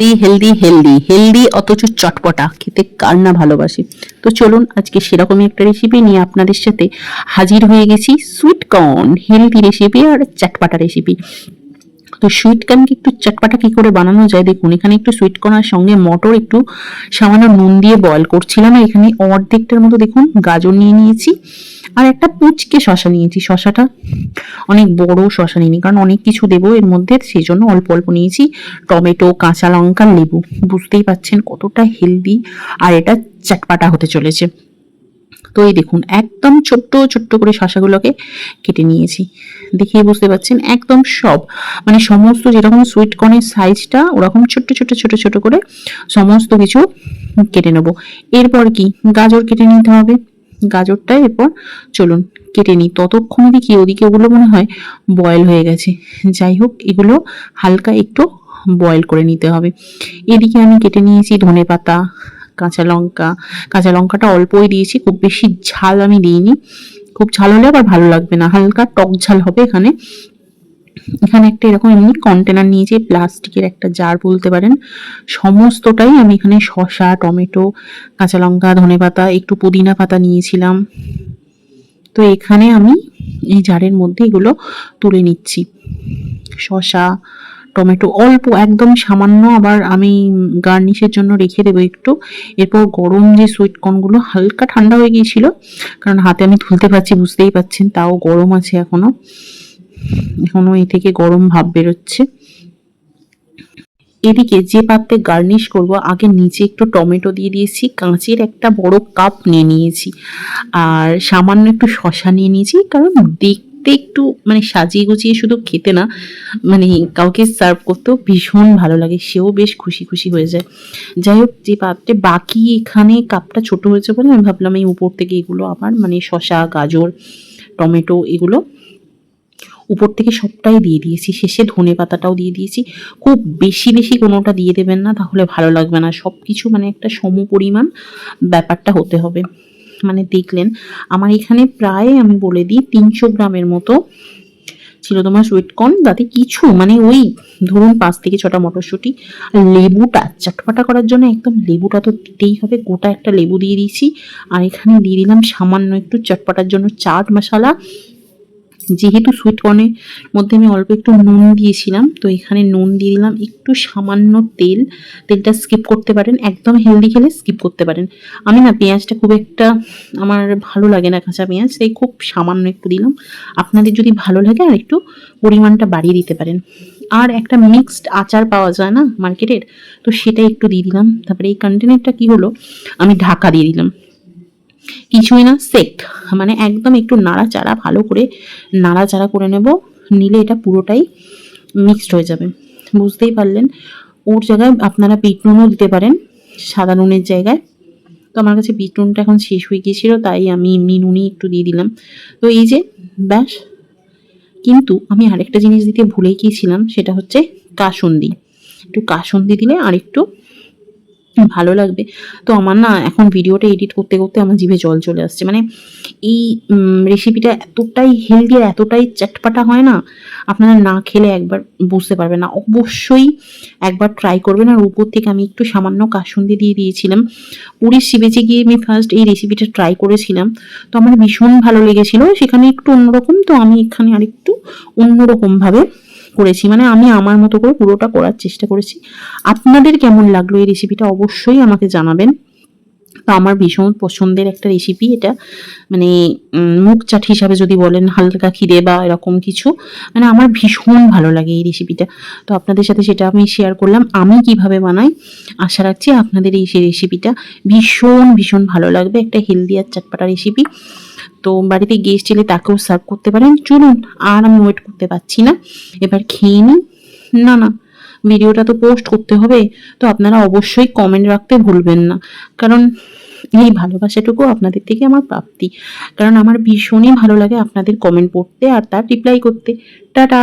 Healthy healthy healthy অথচ চটপটা। খেতে কার না ভালোবাসে? তো চলুন আজকে সেরকমই একটা রেসিপি নিয়ে আপনাদের সাথে হাজির হয়ে গেছি। সুইট কর্ন হেলদি রেসিপি আর চটপাটা রেসিপি তো সুইট কর্নকে একটু চটপাটা কি করে বানানো যায়? দেখুন, এখানে একটু সুইট কর্ন আর সঙ্গে মটর একটু সামান্য নুন দিয়ে বয়ল করছিলাম। এখানে অর্ধেকটার মতো দেখুন, গাজর নিয়ে নিয়েছি। আর একটা পুচকে শশা নিয়েছি। শশাটা অনেক বড় শশা নিইনি, কারণ অনেক কিছু দেবো এর মধ্যে, সেই জন্য অল্প অল্প নিয়েছি। টমেটো, কাঁচা লঙ্কা, লেবু, বুঝতেই পাচ্ছেন কতটা হেলদি আর এটা চটপাটা হতে চলেছে। তো এই দেখুন, একদম ছোট্ট ছোট্ট করে শশাগুলোকে কেটে নিয়েছি। দেখিয়ে বুঝতে পারছেন একদম সব মানে সমস্ত যেরকম সুইট কর্নের সাইজটা ওরকম ছোট্ট ছোট্ট ছোট ছোট করে সমস্ত কিছু কেটে নেব। এরপর কি? গাজর কেটে নিতে হবে। গাজরটা এরপর চলুন কেটে নিই। ততক্ষণে দেখি ওদিকে ওগুলো মনে হয় বয়েল হয়ে গেছে। যাই হোক, এগুলো হালকা একটু বয়েল করে নিতে হবে। এদিকে আমি কেটে নিয়েছি ধনে পাতা, কাঁচা লঙ্কা। কাঁচা লঙ্কাটা অল্পই দিয়েছি, খুব বেশি ঝাল আমি দিইনি। খুব ঝাল হলে আবার ভালো লাগবে না। হালকা টক ঝাল হবে এখানে। এখানে একটা এরকম এমনি কন্টেনার নিয়েছি প্লাস্টিকের একটা জার বলতে পারেন, সমস্তটাই আমি এখানে শশা টমেটো, কাঁচা লঙ্কা, ধনে পাতা, একটু পুদিনা পাতা নিয়েছিলাম। তো এখানে আমি এই জারের মধ্যে এগুলো তুলে নিচ্ছি। শসা, টমেটো অল্প, একদম সামান্য আবার আমি গার্নিশের জন্য রেখে দেবো একটু। এরপর গরম যে সুইটকর্নগুলো হালকা ঠান্ডা হয়ে গিয়েছিল, কারণ হাতে আমি তুলতে পারছি, বুঝতেই পাচ্ছেন তাও গরম আছে এখনও। এখনও এ থেকে গরম ভাব বেরোচ্ছে। এদিকে যে পাত্রে গার্নিশ করব, আগে নিচে একটু টমেটো দিয়ে দিয়েছি, কাঁচের একটা বড় কাপ নিয়ে নিয়েছি। আর সামান্য একটু শশা নিয়ে নিয়েছি, কারণ দেখতে একটু মানে সাজিয়ে গুছিয়ে শুধু খেতে না মানে কাউকে সার্ভ করতেও ভীষণ ভালো লাগে, সেও বেশ খুশি খুশি হয়ে যায়। যাই হোক, যে পাত্রে বাকি এখানে কাপটা ছোট হয়েছে বলে আমি ভাবলাম এই উপর থেকে এগুলো আবার মানে শশা গাজর, টমেটো এগুলো উপর থেকে সবটাই দিয়ে দিয়েছি। শেষে ধনে পাতাটাও দিয়ে দিয়েছি। খুব বেশি বেশি কোনোটা দিয়ে দেবেন না, তাহলে ভালো লাগবে না। সব কিছু মানে একটা সম পরিমাণ ব্যাপারটা হতে হবে। মানে দেখলেন, আমার এখানে প্রায় আমি বলে দিই তিনশো গ্রামের মতো ছিল তোমার সুইট কর্ন তাতে কিছু মানে ওই ধরুন পাঁচ থেকে ছটা মটরশুঁটি আর লেবুটা, চটপাটা করার জন্য একদম লেবুটা তো দিতেই হবে, গোটা একটা লেবু দিয়ে দিয়েছি। আর এখানে দিয়ে দিলাম সামান্য একটু চটপাটার জন্য চাট মশলা যেহেতু সুইট কর্নের মধ্যে আমি অল্প একটু নুন দিয়েছিলাম, তো এখানে নুন দিয়ে দিলাম একটু সামান্য তেল। তেলটা স্কিপ করতে পারেন, একদম হেলদি খেলে স্কিপ করতে পারেন। আমি না পেঁয়াজটা খুব একটা আমার ভালো লাগে না কাঁচা পেঁয়াজ, তাই খুব সামান্য একটু দিলাম। আপনাদের যদি ভালো লাগে আর একটু পরিমাণটা বাড়িয়ে দিতে পারেন। আর একটা মিক্সড আচার পাওয়া যায় না মার্কেটের তো সেটা একটু দিয়ে দিলাম। তারপরে এই কন্টেনারটা কি হলো? আমি ঢাকা দিয়ে দিলাম। কিছুই না সেক মানে একদম একটু নাড়াচাড়া, ভালো করে নাড়াচাড়া করে নেব। নিলে এটা পুরোটাই মিক্সড হয়ে যাবে। বুঝতেই পারলেন? ওর জায়গায় আপনারা বিট নুনও দিতে পারেন, সাদা নুনের জায়গায়। তো আমার কাছে বিট নুনটা এখন শেষ হয়ে গিয়েছিল, তাই আমি এমনি নুনই একটু দিয়ে দিলাম। তো এই যে, ব্যাস। কিন্তু আমি আরেকটা জিনিস দিতে ভুলে গিয়েছিলাম, সেটা হচ্ছে কাসুন্দি। একটু কাসুন্দি দিলে আরেকটু ভালো লাগবে। তো আমার না এখন ভিডিওটা এডিট করতে করতে আমার জিভে জল চলে আসছে। মানে এই রেসিপিটা এতটাই হেলদি আর এতটাই চটপাটা হয় না, আপনারা না খেলে একবার বুঝতে পারবেন না। অবশ্যই একবার ট্রাই করবেন। আর উপর থেকে আমি একটু সামান্য কাসুন্দি দিয়ে দিয়েছিলাম। পুরীর শিবেজে গিয়ে আমি ফার্স্ট এই রেসিপিটা ট্রাই করেছিলাম। তো আমার ভীষণ ভালো লেগেছিল। সেখানে একটু অন্যরকম, তো আমি এখানে আরেকটু অন্যরকমভাবে করেছি মানে আমি আমার মতো করে পুরোটা করার চেষ্টা করেছি। আপনাদের কেমন লাগল এই রেসিপিটা অবশ্যই আমাকে জানাবেন। তো আমার ভীষণ পছন্দের একটা রেসিপি এটা। মানে মুখ চাট হিসাবে যদি বলেন, হালকা খিদে বা এরকম কিছু মানে আমার ভীষণ ভালো লাগে এই রেসিপিটা তো আপনাদের সাথে সেটা আমি শেয়ার করলাম, আমি কীভাবে বানাই, আশা রাখছি আপনাদের এই সেই রেসিপিটা ভীষণ ভীষণ ভালো লাগবে, একটা হেলদি আর চাটপাটা রেসিপি তো বাড়িতে গেস্ট এলে তাকেও সার্ভ করতে পারেন। চলুন, আর আমি ওয়েট করতে পারছি না। এবার খেয়ে নিই। না না ভিডিওটা তো পোস্ট করতে হবে, তো আপনারা অবশ্যই কমেন্ট রাখতে ভুলবেন না। কারণ এই ভালোবাসাটুকু আপনাদের থেকে আমার প্রাপ্তি। কারণ আমার ভীষণই ভালো লাগে আপনাদের কমেন্ট পড়তে আর তার রিপ্লাই করতে। টাটা!